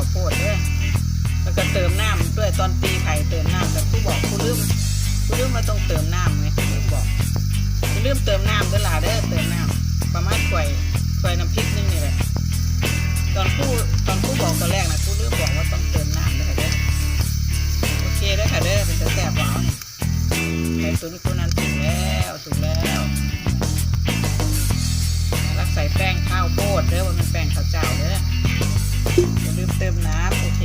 ข้าวโพดเด้อแล้วก็เติมน้ำด้วยตอนตีไข่เติมน้ำแต่ผู้บอกผู้ลืมผู้ลืมมาต้องเติมน้ำไงผู้ลืมบอกผู้ลืมเติมน้ำเด้อล่ะเด้อเติมน้ำประมาณถ้วยถ้วยน้ำพริกนึงนี่แหละตอนผู้ตอนผู้บอกตอนแรกนะผู้ลืมบอกว่าต้องเติมน้ำเด้อค่ะเด้อโอเคเด้อค่ะเด้อเป็นจะแซ่บหวานไข่ตุ๋นคู่นั้นถูกแล้วถูกแล้วรักใส่แป้งข้าวโพดเด้อว่ามันแป้งข้าวเจ้าเด้อ อย่าลืมเติมน้ำโอเค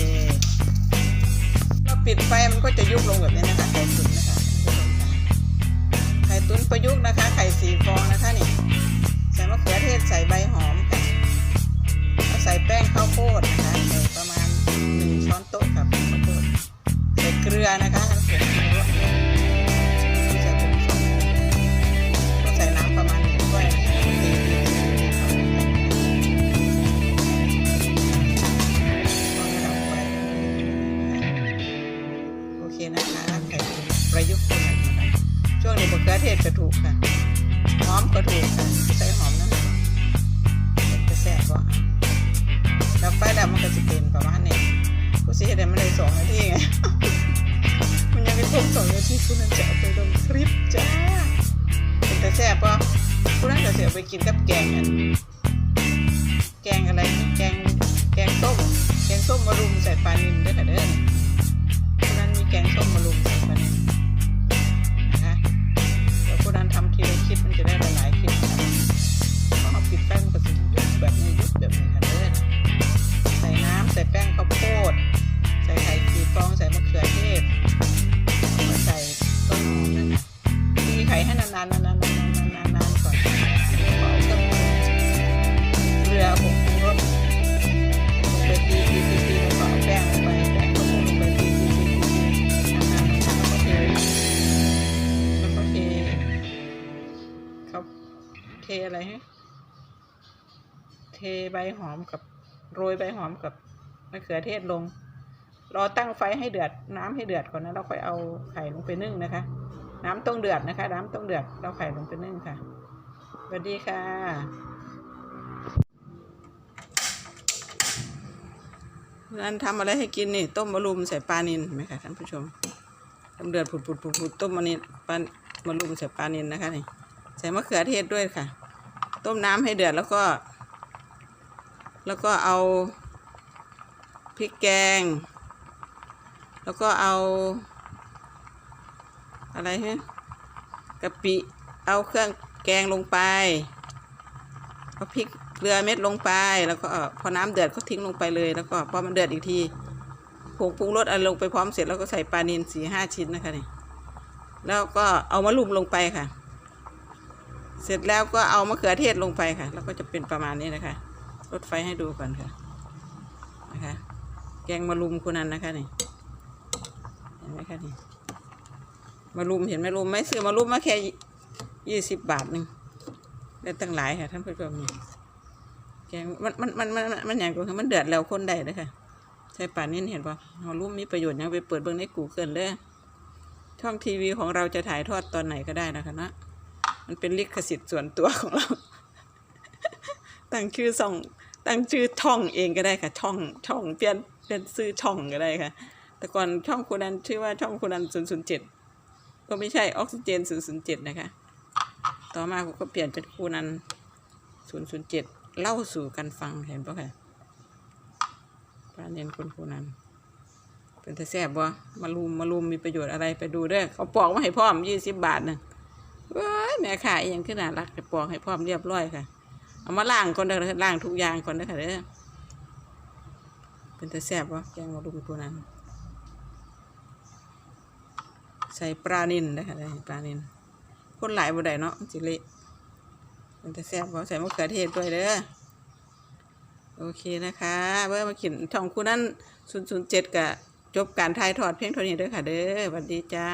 เราปิดไฟมันก็จะยุบลงแบบนี้นะคะไข่ตุ๋นนะคะไข่ตุ๋นประยุกต์นะคะ ไข่สีฟองนะคะนี่ใส่มะเขือเทศใส่ใบหอมค่ะแล้วใส่แป้งข้าวโพดนะคะใส่ประมาณหนึ่งช้อนโต๊ะครับข้าวโพดใส่เกลือนะคะ ทศก็ถูกค่ะหอมก็ถูกค่ะใส่หอมน้ำมันจะแซ่บก็แล้วไฟดับมันก็จะเป็นประมาณนี้กูสิเห็นมันเลยสองนาทีไงมันยังไม่ครบสองนาทีคุณนั่นจะเอาไปลงคลิปจ้าเป็นแต่แซ่บป่ะผู้นั้นก็เสียไปกินกับแกงอันแกงอะไรนะแกงแกงส้มแกงส้มมะรุมใส่ปลานิลด้วยค่ะเด้อ เพราะเอาปิดแป้งก็จะยุบแบบนี้ยุบแบบนี้ค่ะเด้อใส่น้ำใส่แป้งข้าวโพด ใส่ไข่ขีดฟองใส่มะเขือเทศแล้วก็ใส่ต้นหอมนะคะตีไข่ให้นานๆนานๆนานๆนานๆนานๆก่อนแล้วก็เอาเครื่องปรุงเกลือผงรุงรสไปตีตีตีตีแล้วก็เอาแป้งลงไปแป้งข้าวโพดลงไปตีตีตีตีตีนานๆนานๆแล้วก็เทแล้วก็เทเขาเทอะไรฮะ เทใบหอมกับโรยใบหอมกับมะเขือเทศลง รอตั้งไฟให้เดือดน้ำให้เดือดก่อนนะเราค่อยเอาไข่ลงไปนึ่งนะคะ น้ำต้องเดือดนะคะ น้ำต้องเดือดเราไข่ลงไปนึ่งค่ะสวัสดีค่ะนันทำอะไรให้กินนี่ ต้มมะรุมใส่ปลานินไหมคะท่านผู้ชมต้มเดือดผุดผุดผุดผุดต้มมะนินปลามะรุมใส่ปลานินนะคะนี่ใส่มะเขือเทศด้วยค่ะ ต้มน้ำให้เดือดแล้วก็ แล้วก็เอาพริกแกง แล้วก็เอา อะไรฮะกะปิ เอาเครื่องแกงลงไป เอาพริกเกลือเม็ดลงไป แล้วก็พอน้ำเดือดก็ทิ้งลงไปเลย แล้วก็พอมันเดือดอีกทีผงปรุงรสอะไรลงไปพร้อมเสร็จแล้วก็ใส่ปลาเนิลสี่ห้าชิ้นนะคะนี่ แล้วก็เอามะรุมลงไปค่ะ เสร็จแล้วก็เอามะเขือเทศลงไปค่ะ แล้วก็จะเป็นประมาณนี้นะคะ ลดไฟให้ดูก่อนค่ะนะคะ แกงมะรุมคนนั้นนะคะนี่เห็นไหมคะนี่มารุมเห็นไหมรุมไหม่ซื้อมารุมมาแค่ยี่สิบบาทหนึ่งได้ตั้งหลายค่ะท่านผู้ชมนี่แกงมันมันมันมันมันอย่างก็คือมันเดือดแล้วคนได้เลยค่ะใช่ป่านนี้เห็นปะมารุมมีประโยชน์ยังไปเปิดเบิ่งในกูเกิลเลยช่องทีวีของเราจะถ่ายทอดตอนไหนก็ได้นะคะนะมันเป็นลิขสิทธิ์ส่วนตัวของเรา ตั้งชื่อส่องตั้งชื่อช่องเองก็ได้ค่ะ ช่องช่องเปลี่ยนเปลี่ยนชื่อช่องก็ได้ค่ะ แต่ก่อนช่องคุณนันชื่อว่าช่องคุณนันศูนย์ศูนย์เจ็ดก็ไม่ใช่ออกซิเจน007นะคะ ต่อมาผมก็เปลี่ยนเป็นคูนัน007เล่าสู่กันฟังเห็นปะค่ะปลาเนียนคุณคูนันเป็นตะแซ่บบ่มารุมมารุมมีประโยชน์อะไรไปดูเด้อเขาปอกมาให้พร้อม20บบาทหนึ่งเว้ยแม่ขายยังขึ้นน่ารักจะปอกให้พร้อมเรียบร้อยค่ะ เอามาล้างก่อนเด้อล้างทุกอย่างก่อนเด้อค่ะเด้อเป็นตะแซ่บบ่แกงมารุมคูนันใส่ปลานินนะคะได้ปลานินคนหลายบ่ได้เนาะมันสิเละมันจะแซ่บบ่ใส่มะเขือเทศด้วยเด้อโอเคนะคะเมื่อมาขินช่องคุณนั้น007กับจบการถ่ายทอดเพียงเท่านี้เด้อค่ะเด้อสวัสดีจ้า